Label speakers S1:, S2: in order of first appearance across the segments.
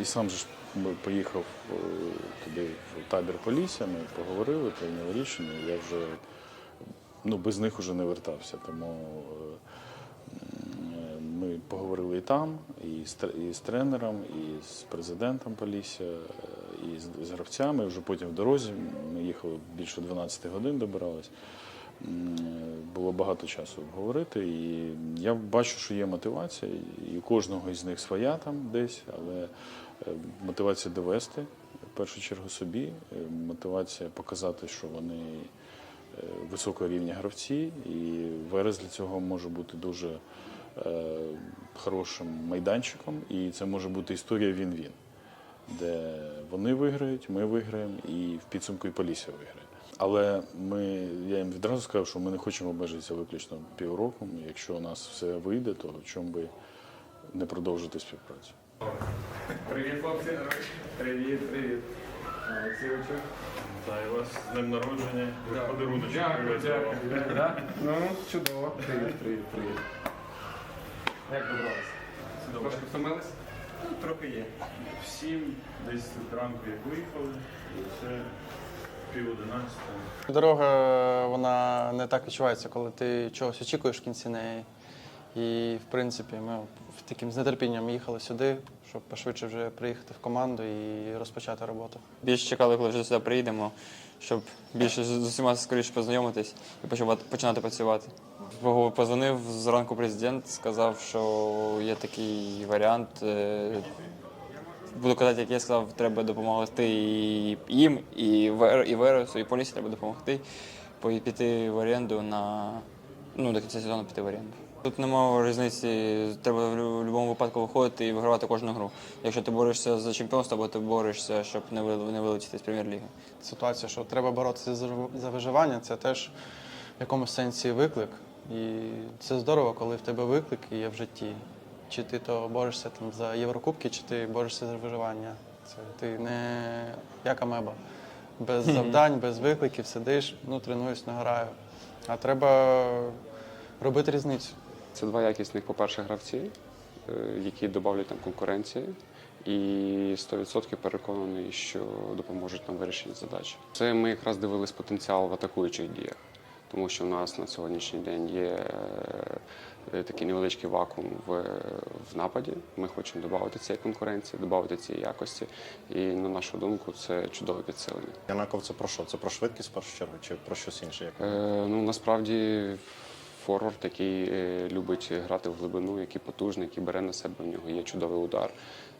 S1: і сам же поїхав е, туди в табір Полісся, ми поговорили, прийняли рішення. Я вже ну, без них вже не вертався. Тому е, ми поговорили і там, і з, тренером, і з президентом Полісся, е, і з гравцями. Вже потім в дорозі ми їхали більше 12 годин, добирались. Було багато часу говорити, і я бачу, що є мотивація, і у кожного із них своя там десь, але е, мотивація довести в першу чергу собі, е, мотивація показати, що вони е, високого рівня гравці, і Верес для цього може бути дуже хорошим майданчиком, і це може бути історія він-він, де вони виграють, ми виграємо, і в підсумку і Полісся виграє. Але ми, я їм відразу сказав, що ми не хочемо обмежитися виключно півроком. Якщо у нас все вийде, то чому би не продовжити співпрацю.
S2: Привіт, хлопці. Привіт, привіт. Олексійовичу.
S1: Вітаю вас з днем народження. Подарунок.
S2: Дякую, дякую. Да? Ну, чудово. Привіт, привіт, привіт. Як добралися? Трошки втомились?
S1: Ну, трохи є. Всім десь тут ранку як виїхали, і це пів одинадцятого.
S3: Дорога вона не так відчувається, коли ти чогось очікуєш в кінці неї. І, в принципі, ми таким з нетерпінням їхали сюди, щоб пошвидше вже приїхати в команду і розпочати роботу.
S4: Більше чекали, коли вже сюди приїдемо, щоб більше з усіма скоріше познайомитись і починати працювати. Позвонив зранку президент, сказав, що є такий варіант. е, Буду казати, як я сказав, треба допомогти і їм, і Вер- і Вересу, і полісі треба допомогти по- піти в оренду на ну, до кінця сезону піти в оренду. Тут немає різниці, треба в будь-якому випадку виходити і вигравати кожну гру. Якщо ти борешся за чемпіонство, або ти борешся, щоб не не вилетіти з прем'єр-ліги.
S3: Ситуація, що треба боротися за виживання, це теж в якомусь сенсі виклик. І це здорово, коли в тебе виклик є в житті. Чи ти то борешся там за Єврокубки, чи ти борешся за виживання. Це ти не як амеба. Без завдань, без викликів сидиш, ну тренуюсь, не граю. А треба робити різницю.
S5: Це два якісних, по-перше, гравці, е, які додавлять там конкуренції, і 100% переконаний, що допоможуть нам вирішити задачі. Це ми якраз дивились потенціал в атакуючих діях, тому що у нас на сьогоднішній день є е, такий невеличкий вакуум в, в нападі. Ми хочемо додати цієї конкуренції, додати цієї якості. І на нашу думку, це чудове підсилення.
S6: Янаков це про що? Це про швидкість в першу чергу чи про щось інше? Як?
S5: Е, ну насправді форвард, який е, любить грати в глибину, який потужний, який бере на себе в нього є чудовий удар,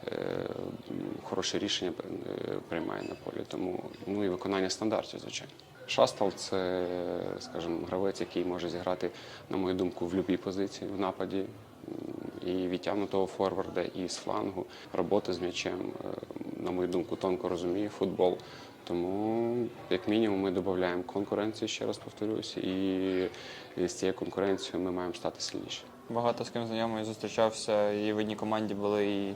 S5: е, хороше рішення е, приймає на полі. Тому ну і виконання стандартів, звичайно. Шастал це, скажімо, гравець, який може зіграти, на мою думку, в будь-якій позиції в нападі. І відтягнутого форварда, і з флангу, роботи з м'ячем, на мою думку, тонко розуміє футбол. Тому, як мінімум, ми додаємо конкуренцію, ще раз повторюсь, і з цією конкуренцією ми маємо стати сильніші.
S4: Багато з ким знайомий зустрічався, і в одній команді були і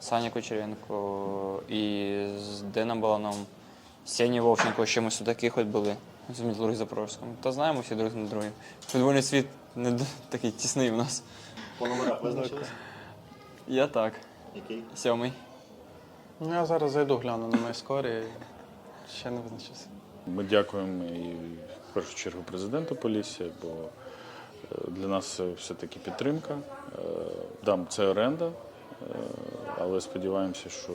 S4: Саня Кучеренко, і з Деном Баланом, Сені Вовченко, ще ми сюди хоч були з Металург Запорожським. Та знаємо всі друг на друге. Футбольний світ не такий тісний у нас.
S6: По номерах визначились?
S4: Я так.
S6: Який?
S4: Сьомий.
S3: Ну, я зараз зайду, гляну на мої скорі. Ще не визначився.
S1: Ми дякуємо і в першу чергу президенту Полісся, бо е, для нас це все-таки підтримка. Е, Да, це оренда, е, але сподіваємося, що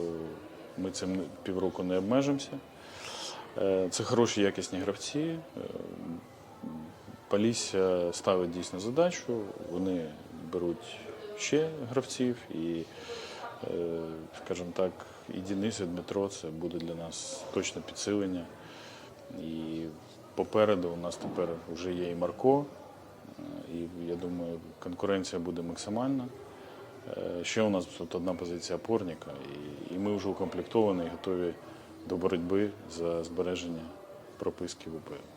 S1: ми цим півроку не обмежимося. Це хороші якісні гравці. Полісся ставить дійсно задачу, вони беруть ще гравців і, скажімо так, і Денис, і Дмитро це буде для нас точно підсилення. І попереду у нас тепер вже є і Марко, е, і я думаю, конкуренція буде максимальна. Е, Ще у нас тут одна позиція опорника, і ми вже укомплектовані і готові до боротьби за збереження прописки в УПЛ.